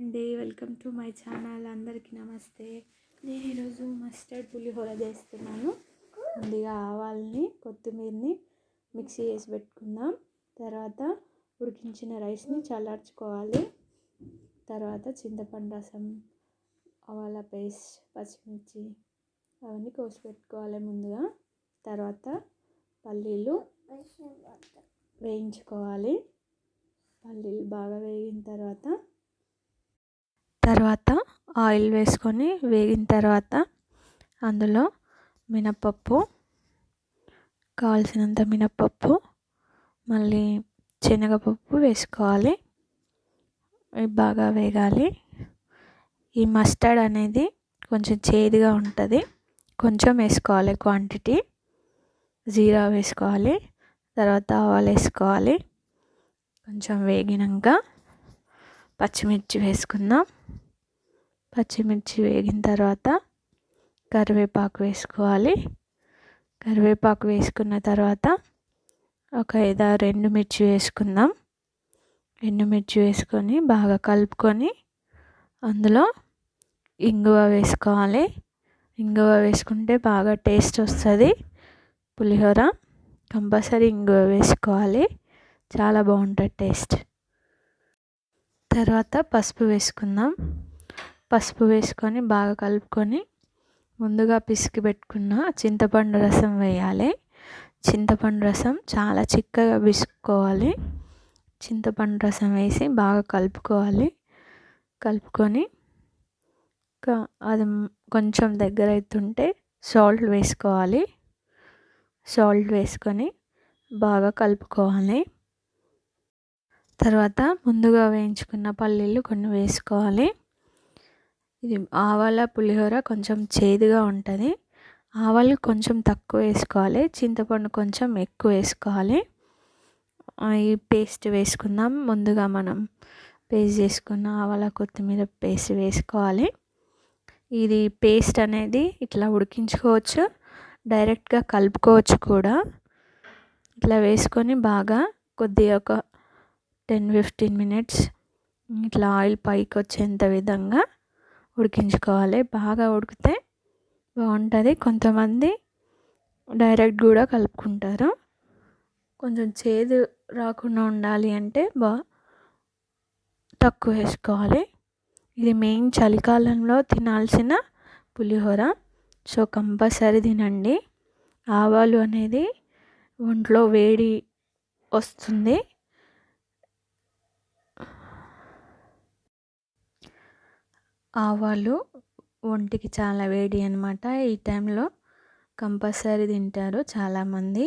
అండి. Welcome to my channel. అందరికీ నమస్తే. నేను ఈరోజు మస్టర్డ్ పులిహోర చేస్తున్నాను. ముందుగా ఆవాల్ని కొత్తిమీరని మిక్సీ చేసి పెట్టుకుందాం. తర్వాత ఉడికించిన రైస్ని చల్లార్చుకోవాలి. తర్వాత చింతపండు రసం ఆవాల పేస్ట్ పచ్చిమిర్చి అవన్నీ కోసి పెట్టుకోవాలి ముందుగా. తర్వాత పల్లీలు వేయించుకోవాలి. పల్లీలు బాగా వేగిన తర్వాత తర్వాత ఆయిల్ వేసుకొని వేగిన తర్వాత అందులో మినపప్పు కావాల్సినంత మినపప్పు మళ్ళీ శనగపప్పు వేసుకోవాలి. ఇవి బాగా వేగాలి. ఈ మస్టర్డ్ అనేది కొంచెం చేదుగా ఉంటుంది. కొంచెం వేసుకోవాలి క్వాంటిటీ. జీరా వేసుకోవాలి. తర్వాత ఆవాలు వేసుకోవాలి. కొంచెం వేగినాక పచ్చిమిర్చి వేసుకుందాం. పచ్చిమిర్చి వేగిన తర్వాత కరివేపాకు వేసుకోవాలి. కరివేపాకు వేసుకున్న తర్వాత ఒక ఐదారు ఎండుమిర్చి వేసుకుందాం. ఎండుమిర్చి వేసుకొని బాగా కలుపుకొని అందులో ఇంగువ వేసుకోవాలి. ఇంగువ వేసుకుంటే బాగా టేస్ట్ వస్తుంది. పులిహోర కంపల్సరీ ఇంగువ వేసుకోవాలి. చాలా బాగుంటుంది టేస్ట్. తర్వాత పసుపు వేసుకుందాం. పసుపు వేసుకొని బాగా కలుపుకొని ముందుగా పిసికి పెట్టుకున్న చింతపండు రసం వేయాలి. చింతపండు రసం చాలా చిక్కగా పిసుకోవాలి చింతపండు రసం వేసి బాగా కలుపుకోవాలి. కలుపుకొని అది కొంచెం దగ్గర అవుతుంటే సాల్ట్ వేసుకోవాలి. సాల్ట్ వేసుకొని బాగా కలుపుకోవాలి. తర్వాత ముందుగా వేయించుకున్న పల్లీలు కొన్ని వేసుకోవాలి. ఇది ఆవాల పులిహోర కొంచెం చేదుగా ఉంటుంది. ఆవాలు కొంచెం తక్కువ వేసుకోవాలి. చింతపండు కొంచెం ఎక్కువ వేసుకోవాలి. ఈ పేస్ట్ వేసుకుందాం. ముందుగా మనం పేస్ట్ చేసుకున్న ఆవాల కొత్తిమీర పేస్ట్ వేసుకోవాలి. ఇది పేస్ట్ అనేది ఇట్లా ఉడికించుకోవచ్చు. డైరెక్ట్గా కలుపుకోవచ్చు కూడా. ఇట్లా వేసుకొని బాగా కొద్దిగా ఒక టెన్ ఫిఫ్టీన్ మినిట్స్ ఇట్లా ఆయిల్ పైకి వచ్చేంత విధంగా ఉడికించుకోవాలి. బాగా ఉడికితే బాగుంటుంది. కొంతమంది డైరెక్ట్ కూడా కలుపుకుంటారు. కొంచెం చేదు రాకుండా ఉండాలి అంటే బా తక్కువ వేసుకోవాలి. ఇది మెయిన్ చలికాలంలో తినాల్సిన పులిహోర. సో కంపల్సరీ తినండి. ఆవాలు అనేది ఒంట్లో వేడి వస్తుంది. ఆవాలు ఒంటికి చాలా వేడి అనమాట ఈ టైంలో కంపల్సరీ తింటారు చాలామంది.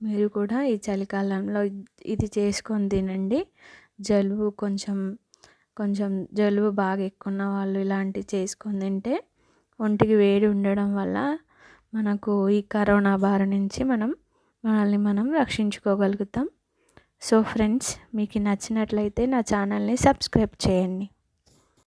మీరు కూడా ఈ చలికాలంలో ఇది చేసుకొని తినండి. జలుబు కొంచెం కొంచెం జలుబు బాగా ఎక్కువ ఉన్న వాళ్ళు ఇలాంటివి చేసుకొని తింటే ఒంటికి వేడి ఉండడం వల్ల మనకు ఈ కరోనా బారి నుంచి మనం మనల్ని మనం రక్షించుకోగలుగుతాం. సో ఫ్రెండ్స్ మీకు నచ్చినట్లయితే నా ఛానల్ని సబ్స్క్రైబ్ చేయండి.